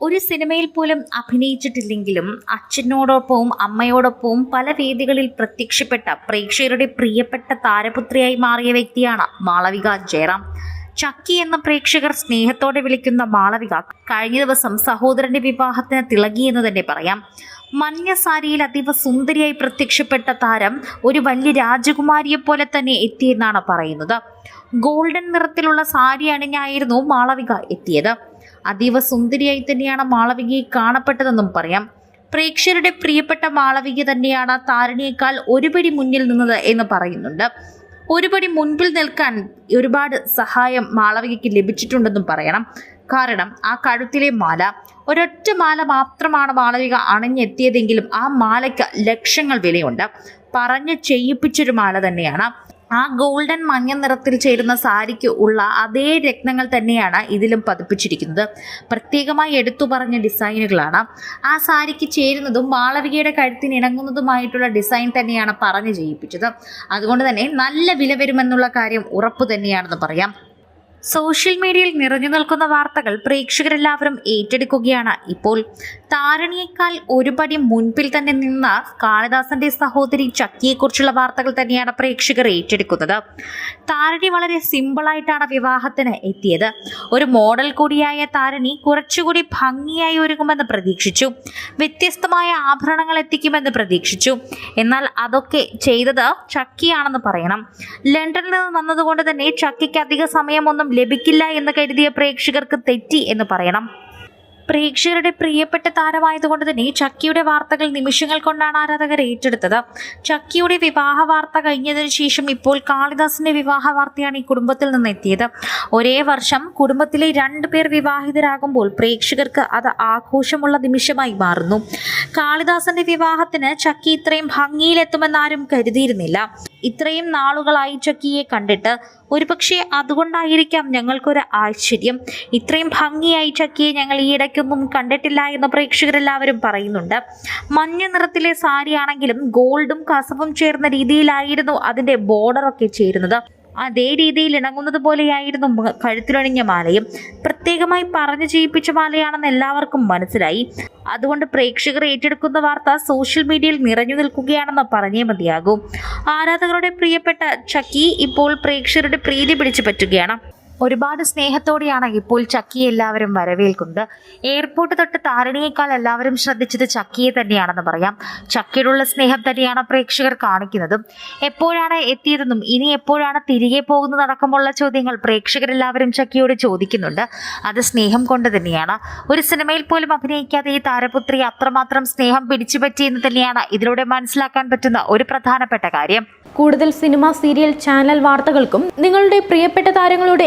ഒരു സിനിമയിൽ പോലും അഭിനയിച്ചിട്ടില്ലെങ്കിലും അച്ഛനോടൊപ്പവും അമ്മയോടൊപ്പവും പല വേദികളിൽ പ്രത്യക്ഷപ്പെട്ട പ്രേക്ഷകരുടെ പ്രിയപ്പെട്ട താരപുത്രിയായി മാറിയ വ്യക്തിയാണ് മാളവിക ജയറാം. ചക്കി എന്ന പ്രേക്ഷകർ സ്നേഹത്തോടെ വിളിക്കുന്ന മാളവിക കഴിഞ്ഞ ദിവസം സഹോദരന്റെ വിവാഹത്തിന് തിളങ്ങി എന്ന് തന്നെ പറയാം. മഞ്ഞ സാരിയിൽ അതീവ സുന്ദരിയായി പ്രത്യക്ഷപ്പെട്ട താരം ഒരു വലിയ രാജകുമാരിയെ പോലെ തന്നെ എത്തിയെന്നാണ് പറയുന്നത്. ഗോൾഡൻ നിറത്തിലുള്ള സാരി അണിഞ്ഞായിരുന്നു മാളവിക എത്തിയത്. അതീവ സുന്ദരിയായി തന്നെയാണ് മാളവികയെ കാണപ്പെട്ടതെന്നും പറയാം. പ്രേക്ഷകരുടെ പ്രിയപ്പെട്ട മാളവിക തന്നെയാണ് താരണിയേക്കാൾ ഒരുപടി മുന്നിൽ നിന്നത് എന്ന് പറയുന്നുണ്ട്. ഒരുപടി മുൻപിൽ നിൽക്കാൻ ഒരുപാട് സഹായം മാളവികയ്ക്ക് ലഭിച്ചിട്ടുണ്ടെന്നും പറയണം. കാരണം ആ കഴുത്തിലെ മാല ഒരൊറ്റ മാല മാത്രമാണ് മാളവിക അണിഞ്ഞെത്തിയതെങ്കിലും ആ മാലയ്ക്ക് ലക്ഷങ്ങൾ വിലയുണ്ട്. പറഞ്ഞ് ചെയ്യിപ്പിച്ചൊരു മാല തന്നെയാണ്. ആ ഗോൾഡൻ മഞ്ഞ നിറത്തിൽ ചേരുന്ന സാരിക്ക് ഉള്ള അതേ രത്നങ്ങൾ തന്നെയാണ് ഇതിലും പതിപ്പിച്ചിരിക്കുന്നത്. പ്രത്യേകമായി എടുത്തു പറഞ്ഞ ഡിസൈനുകളാണ്. ആ സാരിക്ക് ചേരുന്നതും മാളവികയുടെ കഴുത്തിന് ഇണങ്ങുന്നതുമായിട്ടുള്ള ഡിസൈൻ തന്നെയാണ് പറഞ്ഞു ചെയ്യിപ്പിച്ചത്. അതുകൊണ്ട് തന്നെ നല്ല വില വരുമെന്നുള്ള കാര്യം ഉറപ്പ് തന്നെയാണെന്ന് പറയാം. സോഷ്യൽ മീഡിയയിൽ നിറഞ്ഞു നിൽക്കുന്ന വാർത്തകൾ പ്രേക്ഷകരെല്ലാവരും ഏറ്റെടുക്കുകയാണ്. ഇപ്പോൾ താരണിയേക്കാൾ ഒരുപടി മുൻപിൽ തന്നെ നിന്ന കാളിദാസന്റെ സഹോദരി ചക്കിയെക്കുറിച്ചുള്ള വാർത്തകൾ തന്നെയാണ് പ്രേക്ഷകർ ഏറ്റെടുക്കുന്നത്. താരണി വളരെ സിമ്പിളായിട്ടാണ് വിവാഹത്തിന് എത്തിയത്. ഒരു മോഡൽ കൂടിയായ താരണി കുറച്ചുകൂടി ഭംഗിയായി ഒരുങ്ങുമെന്ന് പ്രതീക്ഷിച്ചു. വ്യത്യസ്തമായ ആഭരണങ്ങൾ എത്തിക്കുമെന്ന് പ്രതീക്ഷിച്ചു. എന്നാൽ അതൊക്കെ ചെയ്തത് ചക്കിയാണെന്ന് പറയണം. ലണ്ടനിൽ നിന്ന് വന്നതുകൊണ്ട് തന്നെ ചക്കിക്ക് അധിക സമയമൊന്നും ലഭിക്കില്ല എന്ന് കരുതിയ പ്രേക്ഷകർക്ക് തെറ്റി എന്ന് പറയണം. പ്രേക്ഷകരുടെ പ്രിയപ്പെട്ട താരമായതുകൊണ്ട് തന്നെ ചക്കിയുടെ വാർത്തകൾ നിമിഷങ്ങൾ കൊണ്ടാണ് ആരാധകർ ഏറ്റെടുത്തത്. ചക്കിയുടെ വിവാഹ വാർത്ത കഴിഞ്ഞതിന് ശേഷം ഇപ്പോൾ കാളിദാസിന്റെ വിവാഹ വാർത്തയാണ് ഈ കുടുംബത്തിൽ നിന്ന് എത്തിയത് ഒരേ വർഷം കുടുംബത്തിലെ രണ്ടു പേർ വിവാഹിതരാകുമ്പോൾ പ്രേക്ഷകർക്ക് അത് ആഘോഷമുള്ള നിമിഷമായി മാറുന്നു. കാളിദാസന്റെ വിവാഹത്തിന് ചക്കി ഇത്രയും ഭംഗിയിലെത്തുമെന്നാരും കരുതിയിരുന്നില്ല. ഇത്രയും നാളുകളായി ചക്കിയെ കണ്ടിട്ട് ഒരുപക്ഷെ അതുകൊണ്ടായിരിക്കാം ഞങ്ങൾക്കൊരു ആശ്ചര്യം. ഇത്രയും ഭംഗിയായി ചക്കിയെ ഞങ്ങൾ ഈ ഇടയ്ക്കൊന്നും കണ്ടിട്ടില്ല എന്ന് പ്രേക്ഷകരെല്ലാവരും പറയുന്നുണ്ട്. മഞ്ഞ നിറത്തിലെ സാരിയാണെങ്കിലും ഗോൾഡും കസവും ചേർന്ന രീതിയിലായിരുന്നു ബോർഡർ ബോർഡറൊക്കെ ചേരുന്നത്. അതേ രീതിയിൽ ഇണങ്ങുന്നത് പോലെയായിരുന്നു കഴുത്തിലണിഞ്ഞ മാലയും. പ്രത്യേകമായി പറഞ്ഞു ചെയ്യിപ്പിച്ച മാലയാണെന്ന് എല്ലാവർക്കും മനസ്സിലായി. അതുകൊണ്ട് പ്രേക്ഷകർ ഏറ്റെടുക്കുന്ന വാർത്ത സോഷ്യൽ മീഡിയയിൽ നിറഞ്ഞു നിൽക്കുകയാണെന്ന് പറഞ്ഞേ മതിയാകും. ആരാധകരുടെ പ്രിയപ്പെട്ട ചക്കി ഇപ്പോൾ പ്രേക്ഷകരുടെ പ്രീതി പിടിച്ചു പറ്റുകയാണ്. ഒരുപാട് സ്നേഹത്തോടെയാണ് ഇപ്പോൾ ചക്കിയെ എല്ലാവരും വരവേൽക്കുന്നത്. എയർപോർട്ട് തൊട്ട് താരണിയേക്കാൾ എല്ലാവരും ശ്രദ്ധിച്ചത് ചക്കിയെ തന്നെയാണെന്ന് പറയാം. ചക്കിയോടുള്ള സ്നേഹം തന്നെയാണ് പ്രേക്ഷകർ കാണിക്കുന്നതും. എപ്പോഴാണ് എത്തിയതെന്നും ഇനി എപ്പോഴാണ് തിരികെ പോകുന്നതടക്കമുള്ള ചോദ്യങ്ങൾ പ്രേക്ഷകരെല്ലാവരും ചക്കിയോട് ചോദിക്കുന്നുണ്ട്. അത് സ്നേഹം കൊണ്ട് തന്നെയാണ്. ഒരു സിനിമയിൽ പോലും അഭിനയിക്കാതെ ഈ താരപുത്രി അത്രമാത്രം സ്നേഹം പിടിച്ചുപറ്റിയെന്ന് തന്നെയാണ് ഇതിലൂടെ മനസ്സിലാക്കാൻ പറ്റുന്ന ഒരു പ്രധാനപ്പെട്ട കാര്യം. കൂടുതൽ സിനിമ സീരിയൽ ചാനൽ വാർത്തകൾക്കും നിങ്ങളുടെ പ്രിയപ്പെട്ട താരങ്ങളുടെ